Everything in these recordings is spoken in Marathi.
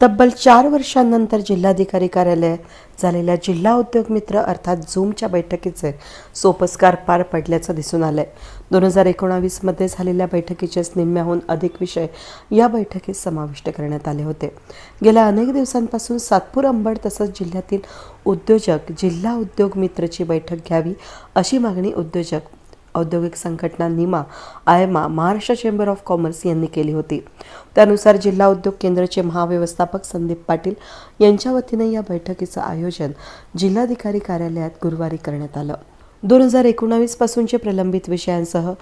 तब्बल चार वर्षांनंतर जिल्हाधिकारी कार्यालयात झालेल्या जिल्हा उद्योग मित्र अर्थात झूमच्या बैठकीचे सोपस्कार पार पडल्याचं दिसून आलंय. दोन हजार एकोणावीसमध्ये झालेल्या बैठकीचेच निम्म्याहून अधिक विषय या बैठकीत समाविष्ट करण्यात आले होते. गेल्या अनेक दिवसांपासून सातपूर अंबड तसंच जिल्ह्यातील उद्योजक जिल्हा उद्योग मित्रची बैठक घ्यावी अशी मागणी उद्योजक औद्योगिक संघटना NIMA AIMA Maharashtra chamber of commerce यांनी केली होती. त्यानुसार जिल्हा उद्योग केंद्राचे महाव्यवस्थापक संदीप पाटील यांच्या वतीने या बैठकीचं आयोजन जिल्हाधिकारी कार्यालयात गुरुवारी करण्यात आलं. दोन हजार एकोणावीस पासूनचे प्रलंबित विषयांसह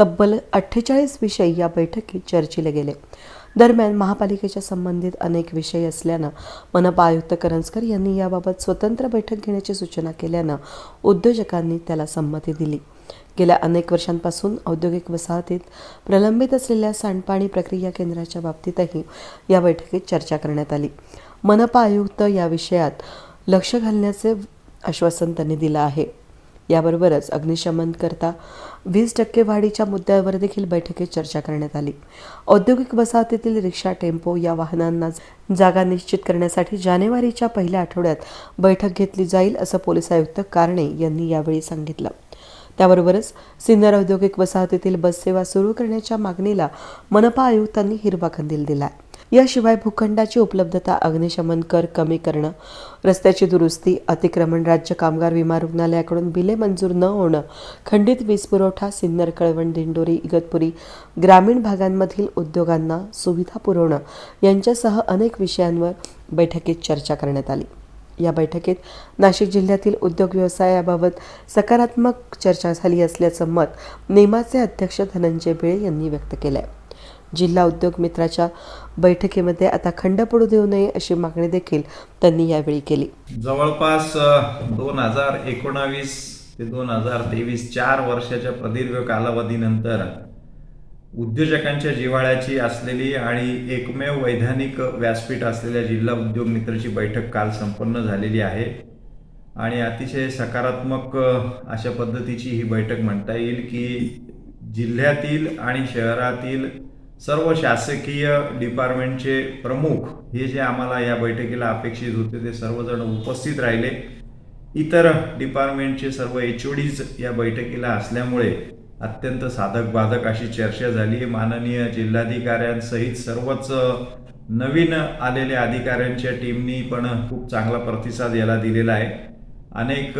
तब्बल अठ्ठेचाळीस विषय या बैठकीत चर्चिले गेले. दरम्यान महापालिकेच्या संबंधित अनेक विषय असल्यानं मनपा आयुक्त करंजकर यांनी याबाबत स्वतंत्र बैठक घेण्याची सूचना केल्यानं उद्योजकांनी त्याला संमती दिली. गेल्या अनेक वर्षांपासून औद्योगिक वसाहतीत प्रलंबित असलेल्या सांडपाणी प्रक्रिया केंद्राच्या बाबतीतही या बैठकीत चर्चा करण्यात आली. मनपा आयुक्त या विषयात लक्ष घालण्याचे आश्वासन त्यांनी दिलं आहे. याबरोबरच अग्निशमन करता वीस टक्के वाढीच्या मुद्द्यावर देखील बैठकीत चर्चा करण्यात आली. औद्योगिक वसाहतीतील रिक्षा टेम्पो या वाहनांना जागा निश्चित करण्यासाठी जानेवारीच्या पहिल्या आठवड्यात बैठक घेतली जाईल असं पोलीस आयुक्त कारणे यांनी यावेळी सांगितलं. त्याबरोबरच सिन्नर औद्योगिक वसाहतीतील बससेवा सुरू करण्याच्या मागणीला मनपा आयुक्तांनी हिरवा कंदील दिला याशिवाय भूखंडाची उपलब्धता अग्निशमन कर कमी करणं रस्त्याची दुरुस्ती अतिक्रमण राज्य कामगार विमा रुग्णालयाकडून बिले मंजूर न होणं खंडित वीज पुरवठा सिन्नर कळवण दिंडोरी इगतपुरी ग्रामीण भागांमधील उद्योगांना सुविधा पुरवणं यांच्यासह अनेक विषयांवर बैठकीत चर्चा करण्यात आली. या बैठकीत नाशिक जिल्ह्यातील उद्योग व्यवसायाबाबत सकारात्मक चर्चा झाली असल्याचं मत नेमाचे अध्यक्ष धनंजय बिळे यांनी व्यक्त केलंय. जिल्हा उद्योग मित्राच्या बैठकीमध्ये आता खंड पडू देऊ नये अशी मागणी देखील त्यांनी यावेळी केली. जवळपास दोन हजार एकोणावीस ते दोन हजार तेवीस चार वर्षाच्या प्रदीर्घ कालावधीनंतर उद्योजकांच्या जिव्हाळ्याची असलेली आणि एकमेव वैधानिक व्यासपीठ असलेल्या जिल्हा उद्योग मित्रची बैठक काल संपन्न झालेली आहे. आणि अतिशय सकारात्मक अशा पद्धतीची ही बैठक म्हणता येईल की जिल्ह्यातील आणि शहरातील सर्व शासकीय डिपार्टमेंटचे प्रमुख हे जे आम्हाला या बैठकीला अपेक्षित होते ते सर्वजण उपस्थित राहिले. इतर डिपार्टमेंटचे सर्व एच ओ डीज या बैठकीला असल्यामुळे अत्यंत साधक बाधक अशी चर्चा झाली. माननीय जिल्हाधिकाऱ्यांसहित सर्वच नवीन आलेल्या अधिकाऱ्यांच्या टीमनी पण खूप चांगला प्रतिसाद याला दिलेला आहे. अनेक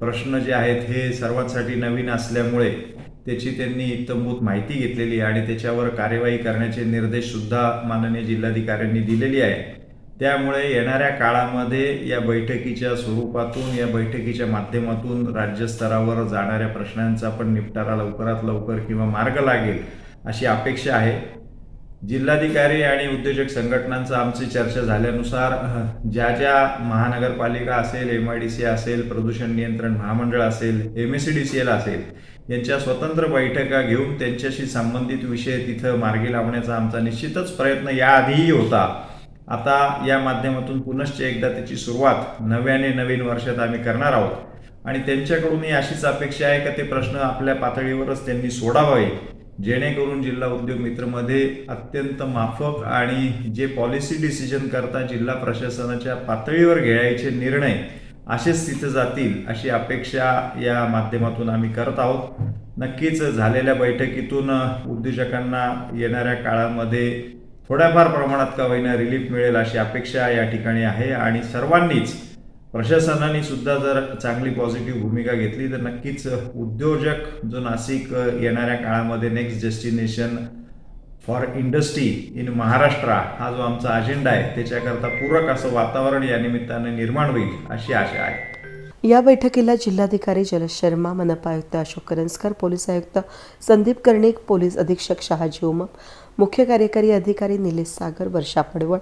प्रश्न जे आहेत हे सर्वांसाठी नवीन असल्यामुळे त्याची त्यांनी इतंभूत माहिती घेतलेली आहे आणि त्याच्यावर कार्यवाही करण्याचे निर्देश सुद्धा माननीय जिल्हाधिकाऱ्यांनी दिलेली आहे. त्यामुळे येणाऱ्या काळामध्ये या बैठकीच्या स्वरूपातून या बैठकीच्या माध्यमातून राज्यस्तरावर जाणाऱ्या प्रश्नांचा पण निपटारा लवकरात लवकर किंवा मार्ग लागेल अशी अपेक्षा आहे. जिल्हाधिकारी आणि उद्योजक संघटनांचा आमची चर्चा झाल्यानुसार ज्या ज्या महानगरपालिका असेल एम आय डी सी असेल प्रदूषण नियंत्रण महामंडळ असेल M S C D C L असेल यांच्या स्वतंत्र बैठका घेऊन त्यांच्याशी संबंधित विषय तिथं मार्गी लावण्याचा आमचा निश्चितच प्रयत्न याआधीही होता. आता या माध्यमातून पुनश्च एकदा त्याची सुरुवात नव्याने नवीन वर्षात आम्ही करणार आहोत. आणि त्यांच्याकडूनही अशीच अपेक्षा आहे का ते प्रश्न आपल्या पातळीवरच त्यांनी सोडावे जेणेकरून जिल्हा उद्योग मित्रमध्ये अत्यंत माफक आणि जे पॉलिसी डिसिजन करता जिल्हा प्रशासनाच्या पातळीवर घ्यायचे निर्णय असेच तिथं जातील अशी अपेक्षा या माध्यमातून आम्ही करत आहोत. नक्कीच झालेल्या बैठकीतून उद्योजकांना येणाऱ्या काळामध्ये थोड्याफार प्रमाणात का होईना रिलीफ मिळेल अशी अपेक्षा या ठिकाणी आहे आणि सर्वांनीच प्रशासनाने सुद्धा जर चांगली पॉझिटिव्ह भूमिका घेतली तर नक्कीच उद्योजक जो नाशिक येणाऱ्या काळामध्ये next destination for industry in Maharashtra हा जो आमचा अजेंडा आहे त्याच्याकरता पूरक असं वातावरण या निमित्ताने निर्माण होईल अशी आशा आहे. या बैठकीला जिल्हाधिकारी जलज शर्मा मनपा आयुक्त अशोक करंजकर पोलीस आयुक्त संदीप कर्णिक पोलीस अधीक्षक शहाजी उमप मुख्य कार्यकारी अधिकारी निलेश सागर वर्षा पडवळ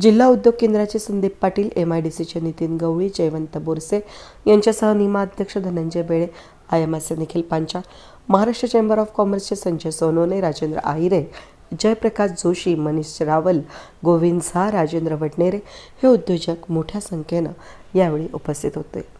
जिल्हा उद्योग केंद्राचे Sandeep Patil M I D सीचे नितीन गवळी जयवंत बोरसे यांच्यासह निमाध्यक्ष धनंजय बेळे आय एम एसचे निखिल पांचा महाराष्ट्र चेंबर ऑफ कॉमर्सचे संजय सोनोने राजेंद्र आहिरे जयप्रकाश जोशी मनीष रावल गोविंद झा राजेंद्र वडनेरे हे उद्योजक मोठ्या संख्येनं यावेळी उपस्थित होते.